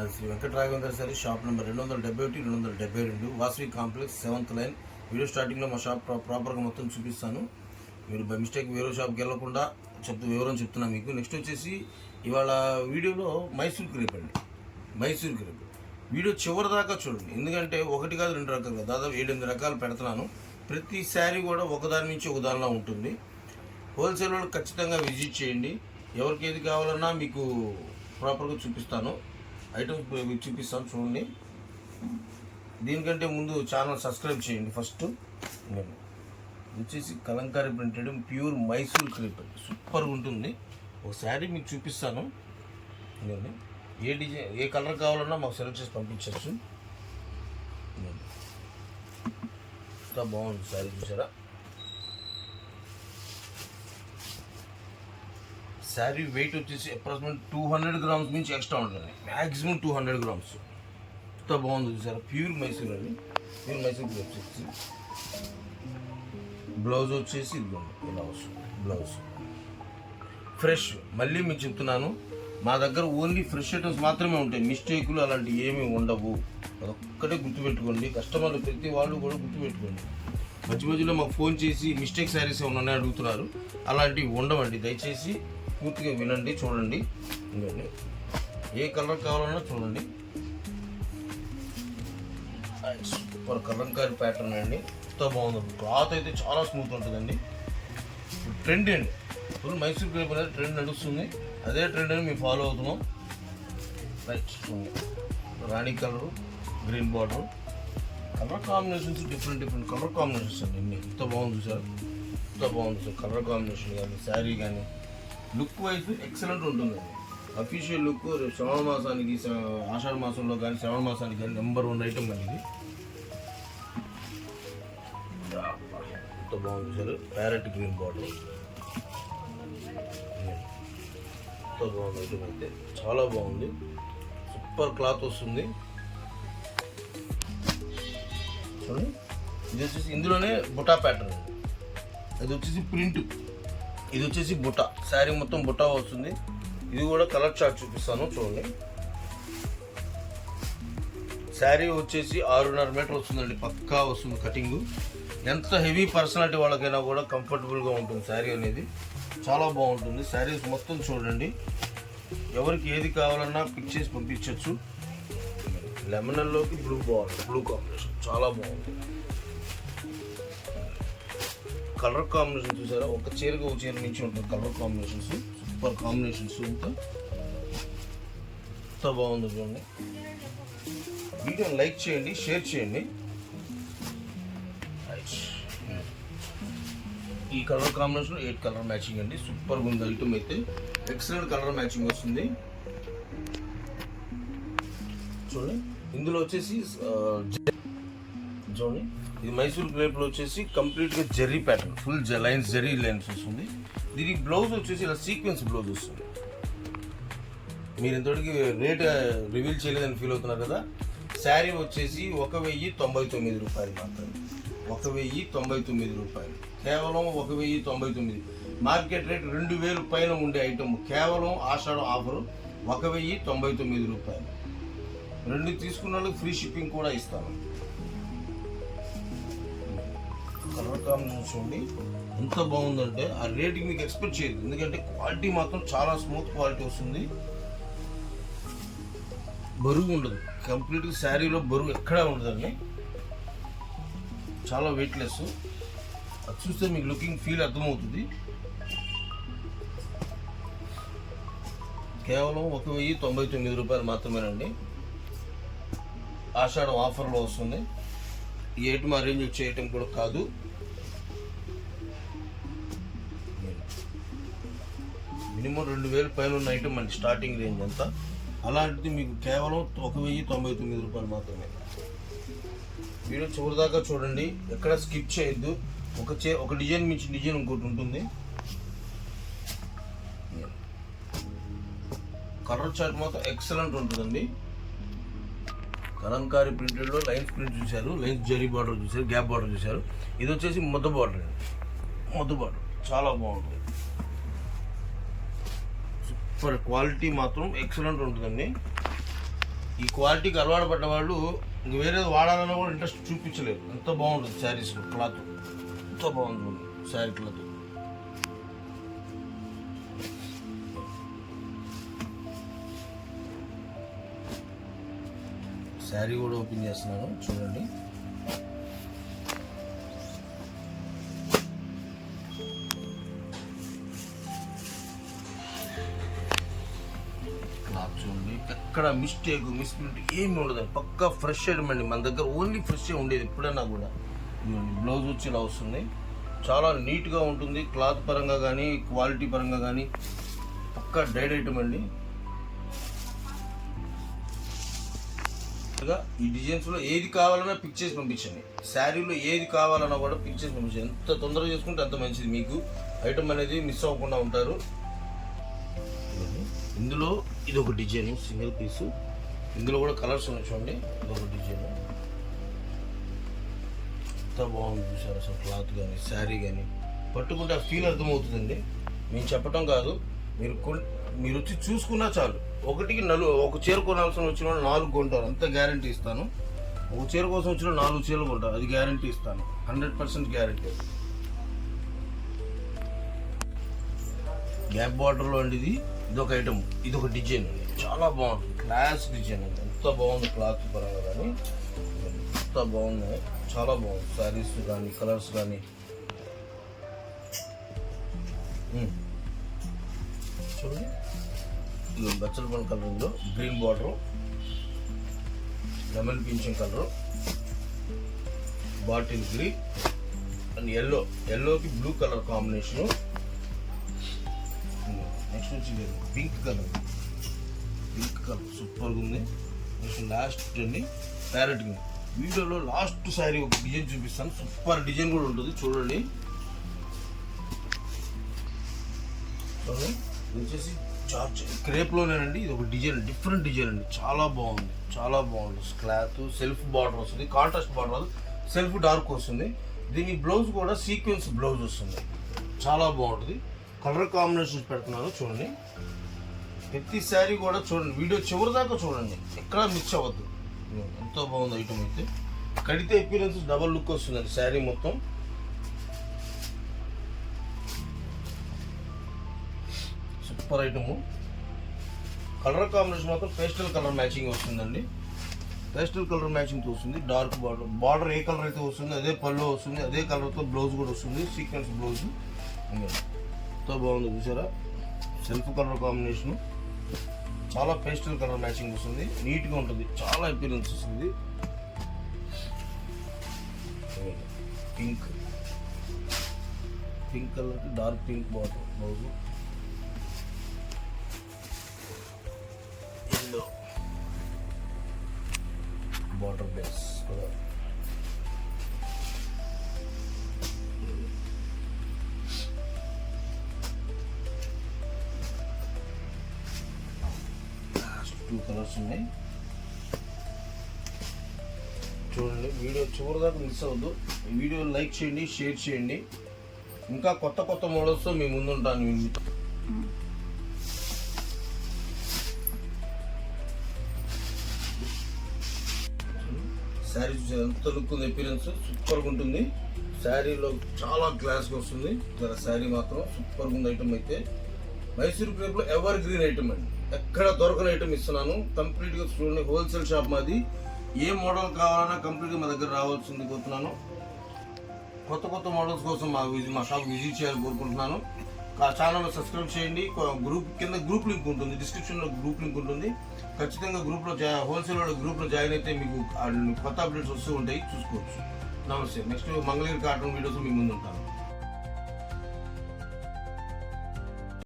మాది Sri Venkata Raghavendra sari shop number రెండు వందల డెబ్బై ఒకటి రెండు వందల డెబ్బై రెండు Vasavi complex seventh line. Video స్టార్టింగ్లో మా షాప్ ప్రాపర్గా మొత్తం చూపిస్తాను. మీరు బై మిస్టేక్ వేరే షాప్కి వెళ్ళకుండా చెప్తూ వివరం చెప్తున్నాను మీకు. నెక్స్ట్ వచ్చేసి ఇవాళ వీడియోలో మైసూర్ క్రేప్ అండి మైసూర్ క్రేప్ వీడియో చివరి దాకా చూడండి. ఎందుకంటే ఒకటి కాదు రెండు రకాలు దాదాపు ఏడెనిమిది రకాలు పెడుతున్నాను. ప్రతి శారీ కూడా ఒకదాని నుంచి ఒకదానిలా ఉంటుంది. హోల్సేల్ వాళ్ళు ఖచ్చితంగా విజిట్ చేయండి. ఎవరికి ఏది కావాలన్నా మీకు ప్రాపర్గా చూపిస్తాను. ఐటమ్స్ మీకు చూపిస్తాను చూడండి. దీనికంటే ముందు ఛానల్ సబ్స్క్రైబ్ చేయండి ఫస్ట్. నేను వచ్చేసి Kalamkari printed pure Mysore crepe సూపర్గా ఉంటుంది. ఒక శారీ మీకు చూపిస్తాను. నేను ఏ డిజైన్ ఏ కలర్ కావాలన్నా మాకు సెలెక్ట్ చేసి పంపించవచ్చు. ఇంకా బాగుంది శారీ చూసారా? శారీ వెయిట్ వచ్చేసి అప్రాక్సిమేట్ టూ హండ్రెడ్ గ్రామ్స్ నుంచి ఎక్స్ట్రా ఉంటుంది. మ్యాక్సిమం టూ హండ్రెడ్ గ్రామ్స్ ఎంత బాగుంది సార్ ప్యూర్ మైసూర్ అండి ప్యూర్ మైసూర్ గ్రేప్స్ వచ్చి. బ్లౌజ్ వచ్చేసి ఇదిగోండి ఇలా వస్తుంది. బ్లౌజ్ ఫ్రెష్ మళ్ళీ మీకు చెప్తున్నాను మా దగ్గర ఓన్లీ ఫ్రెష్ ఐటమ్స్ మాత్రమే ఉంటాయి. మిస్టేకులు అలాంటివి ఏమీ ఉండవు. అదొక్కటే గుర్తుపెట్టుకోండి. కస్టమర్లు ప్రతి వాళ్ళు కూడా గుర్తుపెట్టుకోండి. మధ్య మధ్యలో మాకు ఫోన్ చేసి మిస్టేక్ శారీస్ ఏమైనా ఉన్నాయని అడుగుతున్నారు. అలాంటివి ఉండవండి. దయచేసి పూర్తిగా వినండి చూడండి. ఇదిగోండి. ఏ కలర్ కావాలన్నా చూడండి. సూపర్ కలంకారీ ప్యాటర్న్ అండి. ఎంత బాగుంది. క్లాత్ అయితే చాలా స్మూత్ ఉంటుందండి. ట్రెండ్ అండి. ఫుల్ మైసూర్ క్రేప్ అనేది ట్రెండ్ నడుస్తుంది. అదే ట్రెండ్ అని మేము ఫాలో అవుతున్నాం. రైట్ రాణి colour green border colour combinations different different colour combinations అండి. ఎంత బాగుంది సార్ ఎంత బాగుంది సార్ కలర్ కాంబినేషన్ కానీ శారీ కానీ. లుక్ వైజ్ ఎక్సలెంట్ ఉంటుంది అఫీషియల్ లుక్ శ్రవణ మాసానికి ఆషాఢ మాసంలో కానీ శ్రవణ మాసానికి కానీ నెంబర్ వన్ ఐటమ్ అనేది ఎంత బాగుంది సార్ ప్యారెట్ గ్రీన్ బాటిల్ ఎంత బాగుంది ఐటమ్ అయితే. చాలా బాగుంది. సూపర్ క్లాత్ వస్తుంది. ఇది వచ్చేసి ఇందులోనే బుటా ప్యాటర్న్ అది వచ్చేసి ప్రింట్ ఇది వచ్చేసి బుట్ట. శారీ మొత్తం బుట్ట వస్తుంది. ఇది కూడా కలర్ చార్ట్ చూపిస్తాను చూడండి. శారీ వచ్చేసి ఆరున్నర మీటర్ వస్తుందండి పక్కా వస్తుంది కటింగ్. ఎంత హెవీ పర్సనాలిటీ వాళ్ళకైనా కూడా కంఫర్టబుల్గా ఉంటుంది శారీ అనేది. చాలా బాగుంటుంది. శారీస్ మొత్తం చూడండి. ఎవరికి ఏది కావాలన్నా పిక్ చేసి పంపించవచ్చు లెమనల్లోకి బ్లూ బాగుంది బ్లూ కాంబినేషన్ చాలా బాగుంది. కలర్ కాంబినేషన్ చూసారా? ఒక చీరకు ఒక చీర నుంచి ఉంటుంది కలర్ కాంబినేషన్స్. సూపర్ కాంబినేషన్స్ ఇంకా ఎంత బాగుంది చూడండి. వీడియోని లైక్ చేయండి షేర్ చేయండి. ఈ colour combination eight colour matching అండి. సూపర్గా ఉంది ఐటమ్ అయితే. ఎక్సలెంట్ కలర్ మ్యాచింగ్ వస్తుంది. చూడండి. ఇందులో వచ్చేసి చూడండి ఇది మైసూర్ గ్రేప్లో వచ్చేసి కంప్లీట్గా Jerry pattern full lines Jerry lines వస్తుంది. దీనికి బ్లౌజ్ వచ్చేసి ఇలా సీక్వెన్స్ బ్లౌజ్ వస్తుంది. మీరు ఇంతటికి రేట్ రివీల్ చేయలేదని ఫీల్ అవుతున్నారు కదా? శారీ వచ్చేసి ఒక వెయ్యి తొంభై తొమ్మిది రూపాయలు మాత్రమే. ఒక వెయ్యి తొంభై తొమ్మిది రూపాయలు. కేవలం ఒక వెయ్యి తొంభై తొమ్మిది. మార్కెట్ రేట్ రెండు వేలు పైన ఉండే ఐటమ్ కేవలం ఆషాఢం ఆఫర్ ఒక వెయ్యి తొంభై తొమ్మిది రూపాయలు. రెండు తీసుకున్న వాళ్ళకి ఫ్రీ షిప్పింగ్ కూడా ఇస్తాను. కలర్ చూడండి. ఎంత బాగుందంటే ఆ రేటింగ్ మీకు ఎక్స్పెక్ట్ చేయదు. ఎందుకంటే క్వాలిటీ మాత్రం చాలా స్మూత్ క్వాలిటీ వస్తుంది. బరువు ఉండదు. కంప్లీట్గా శారీలో బరువు ఎక్కడా ఉండదండి. చాలా వెయిట్లెస్ అది చూస్తే మీకు లుకింగ్ ఫీల్ అర్థమవుతుంది. కేవలం ఒక వెయ్యి తొంభై తొమ్మిది రూపాయలు మాత్రమేనండి. ఆషాఢం ఆఫర్లో వస్తుంది. ఈ అరేంజ్ చేయటం కూడా కాదు. మినిమం రెండు వేలు పైన ఉన్న ఐటమ్ అండి స్టార్టింగ్ రేంజ్ అంతా. అలాంటిది మీకు కేవలం ఒక వెయ్యి తొంభై తొమ్మిది రూపాయలు మాత్రమే. వీడియో చివరి దాకా చూడండి. ఎక్కడ స్కిప్ చేయొద్దు. ఒక చే ఒక డిజైన్ మించి డిజైన్ ఇంకోటి ఉంటుంది. కలర్ చార్ట్ మాత్రం ఎక్సలెంట్ ఉంటుందండి. కలంకారీ ప్రింటెడ్లో లైన్స్ ప్రింట్ చూశారు. లైన్స్ జరీ బార్డర్ చూశారు గ్యాప్ బార్డర్ చూశారు. ఇది వచ్చేసి ముద్ద బార్డర్ అండి. ముద్ద బార్డర్ చాలా బాగుంటుంది. సూపర్ క్వాలిటీ మాత్రం ఎక్సలెంట్ ఉంటుందండి. ఈ క్వాలిటీకి అలవాటు పడ్డ వాళ్ళు ఇంక వేరేది వాడాలన్నా కూడా ఇంట్రెస్ట్ చూపించలేరు. ఎంత బాగుంటుంది శారీస్ క్లాత్. ఎంత బాగుంటుంది శారీ క్లాత్. శారీ కూడా ఓపెన్ చేస్తున్నాను. చూడండి. ఎక్కడ మిస్టేక్ మిస్ప్రింట్ ఏమి ఉండదు. పక్కా ఫ్రెష్ ఐటమ్ అండి మన దగ్గర ఓన్లీ ఫ్రెష్ ఉండేది ఎప్పుడైనా కూడా. బ్లౌజ్ వచ్చి ఇలా వస్తుంది. చాలా నీట్గా ఉంటుంది. క్లాత్ పరంగా కానీ క్వాలిటీ పరంగా కానీ పక్కా డైడ్ ఐటమ్ అండి. ఈ డిజైన్స్లో ఏది కావాలన్నా పిక్ చేసి పంపించండి. శారీలో ఏది కావాలన్నా కూడా పిక్ చేసి పంపించండి. ఎంత తొందరగా చేసుకుంటే అంత మంచిది. మీకు ఐటమ్ అనేది మిస్ అవ్వకుండా ఉంటారు. ఇందులో ఇది ఒక డిజైన్ సింగిల్ పీస్. ఇందులో కూడా కలర్స్ ఉన్నాయి చూడండి. ఇది ఒక డిజైన్. ఎంత బాగుంది చూసారు అసలు క్లాత్ కానీ శారీ కానీ పట్టుకుంటే ఆ ఫీల్ అర్థమవుతుందండి. మేము చెప్పటం కాదు. మీరు మీరు వచ్చి చూసుకున్నా చాలు. ఒకటికి నలు ఒక చీర కొనాల్సిన వచ్చిన వాళ్ళు నాలుగు కొంటారు. అంత గ్యారంటీ ఇస్తాను. ఒక చీర కోసం వచ్చిన నాలుగు చీరలు కొంటారు. అది గ్యారంటీ ఇస్తాను. హండ్రెడ్ పర్సెంట్ గ్యారంటీ గ్యాప్ బార్డర్లో అండి ఇది. ఇదొక ఐటమ్ ఇది ఒక డిజైన్ చాలా బాగుంది. క్లాస్ డిజైన్ అండి ఎంత బాగుంది క్లాత్ పరంగా కానీ ఎంత బాగుంది. చాలా బాగుంది. శారీస్ కానీ కలర్స్ కానీ చూడండి. ఇది బచ్చల పండు కలర్లో green border lemon pension colour bottle green and yellow ఎల్లోకి బ్లూ కలర్ కాంబినేషను నెక్స్ట్ వచ్చి పింక్ కలర్ పింక్ కలర్ సూపర్గా ఉంది. నెక్స్ట్ లాస్ట్ అండి ప్యారెట్ గ్రీన్ వీడియోలో లాస్ట్ సారీ ఒక డిజైన్ చూపిస్తాను. సూపర్ డిజైన్ కూడా ఉంటుంది. చూడండి. వచ్చేసి చార్జ్ క్రేప్లోనేనండి ఇది ఒక డిజైన్ డిఫరెంట్ డిజైన్ అండి. చాలా బాగుంది. చాలా బాగుంది. క్లాత్ సెల్ఫ్ బార్డర్ వస్తుంది. కాంట్రాస్ట్ బార్డర్ సెల్ఫ్ డార్క్ వస్తుంది. దీని బ్లౌజ్ కూడా సీక్వెన్స్ బ్లౌజ్ వస్తుంది. చాలా బాగుంటుంది. కలర్ కాంబినేషన్స్ పెడుతున్నాను చూడండి. ప్రతి శారీ కూడా చూడండి. వీడియో చివరి దాకా చూడండి. ఎక్కడ మిస్ అవ్వద్దు. ఎంతో బాగుంది ఐటమ్ అయితే. కడితే ఎక్స్పీరియన్స్ డబల్ లుక్ వస్తుందండి శారీ మొత్తం. సూపర్ ఐటము కలర్ కాంబినేషన్ మాత్రం పేస్టల్ కలర్ మ్యాచింగ్ వస్తుందండి. పేస్టల్ కలర్ మ్యాచింగ్ వస్తుంది. డార్క్ బార్డర్ బార్డర్ ఏ కలర్ అయితే వస్తుంది అదే పళ్ళు వస్తుంది అదే కలర్తో బ్లౌజ్ కూడా వస్తుంది. సీక్వెన్స్ బ్లౌజ్ ఎంతో బాగుంది చూసారా? Self colour combination. చాలా పేస్టల్ కలర్ మ్యాచింగ్ వస్తుంది. నీట్గా ఉంటుంది. చాలా అపీరెన్స్ వస్తుంది. Pink. Pink colour dark pink border blouse yellow border base కూడా టూ చూడండి వీడియో చివరిదాకా మిస్ అవ్వద్దు వీడియో లైక్ చేయండి షేర్ చేయండి. ఇంకా కొత్త కొత్త మోడల్స్తో మీ ముందుంటాను. మీ శారీ చూసే ఎంత లుక్ ఉంది అపీరెన్స్ సూపర్గా ఉంటుంది. శారీలో చాలా క్లాస్గా వస్తుంది. జర శారీ మాత్రం సూపర్గా ఉంది ఐటమ్ అయితే. మైసూర్ క్రేప్లో ఎవర్ గ్రీన్ ఐటమ్ అండి. ఎక్కడ దొరకని ఐటమ్ ఇస్తున్నాను. కంప్లీట్గా చూడండి. హోల్సేల్ షాప్ మాది. ఏ మోడల్ కావాలన్నా కంప్లీట్గా మా దగ్గర రావాల్సింది కోరుతున్నాను. కొత్త కొత్త మోడల్స్ కోసం మా మా షాప్ విజిట్ చేయాలని కోరుకుంటున్నాను. ఛానల్ సబ్స్క్రైబ్ చేయండి. గ్రూప్ కింద గ్రూప్ లింక్ ఉంటుంది. డిస్క్రిప్షన్లో గ్రూప్ లింక్ ఉంటుంది. ఖచ్చితంగా గ్రూప్లో జా హోల్సేల్ గ్రూప్లో జాయిన్ అయితే మీకు కొత్త అప్డేట్స్ వస్తూ ఉంటాయి. చూసుకోవచ్చు. నమస్తే. నెక్స్ట్ మంగళగిరి కాటన్ వీడియోస్ మీ ముందు ఉంటాను